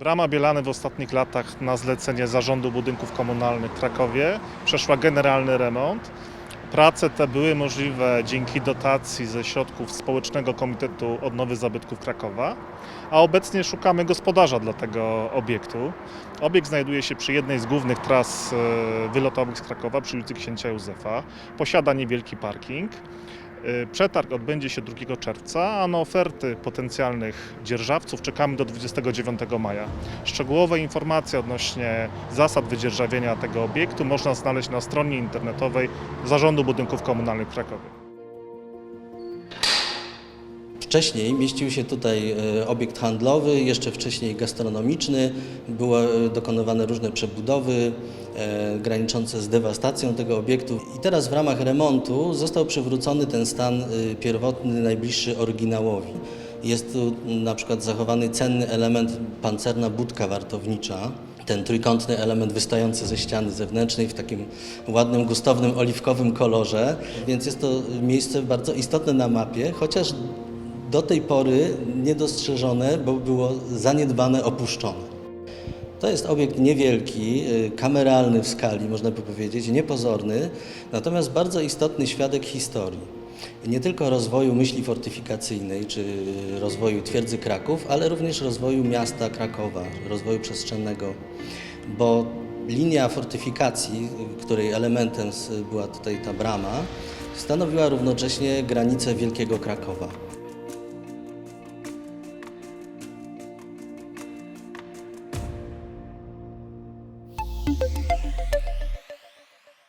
Brama Bielany w ostatnich latach na zlecenie Zarządu Budynków Komunalnych w Krakowie przeszła generalny remont. Prace te były możliwe dzięki dotacji ze środków Społecznego Komitetu Odnowy Zabytków Krakowa, a obecnie szukamy gospodarza dla tego obiektu. Obiekt znajduje się przy jednej z głównych tras e, wylotowych z Krakowa, przy ulicy Księcia Józefa. Posiada niewielki parking. E, Przetarg odbędzie się 2 czerwca, a na oferty potencjalnych dzierżawców czekamy do 29 maja. Szczegółowe informacje odnośnie zasad wydzierżawienia tego obiektu można znaleźć na stronie internetowej Zarządu Budynków Komunalnych w Krakowie. Wcześniej mieścił się tutaj e, obiekt handlowy, jeszcze wcześniej gastronomiczny. Były e, dokonywane różne przebudowy e, graniczące z dewastacją tego obiektu. I teraz w ramach remontu został przywrócony ten stan pierwotny, najbliższy oryginałowi. Jest tu na przykład zachowany cenny element pancerna budka wartownicza. Ten trójkątny element wystający ze ściany zewnętrznej w takim ładnym, gustownym, oliwkowym kolorze. Więc jest to miejsce bardzo istotne na mapie, chociaż do tej pory niedostrzeżone, bo było zaniedbane, opuszczone. To jest obiekt niewielki, y, kameralny w skali, można by powiedzieć, niepozorny, natomiast bardzo istotny świadek historii. Nie tylko rozwoju myśli fortyfikacyjnej czy rozwoju twierdzy Kraków, ale również rozwoju miasta Krakowa, rozwoju przestrzennego, bo linia fortyfikacji, której elementem była tutaj ta brama, stanowiła równocześnie granicę Wielkiego Krakowa.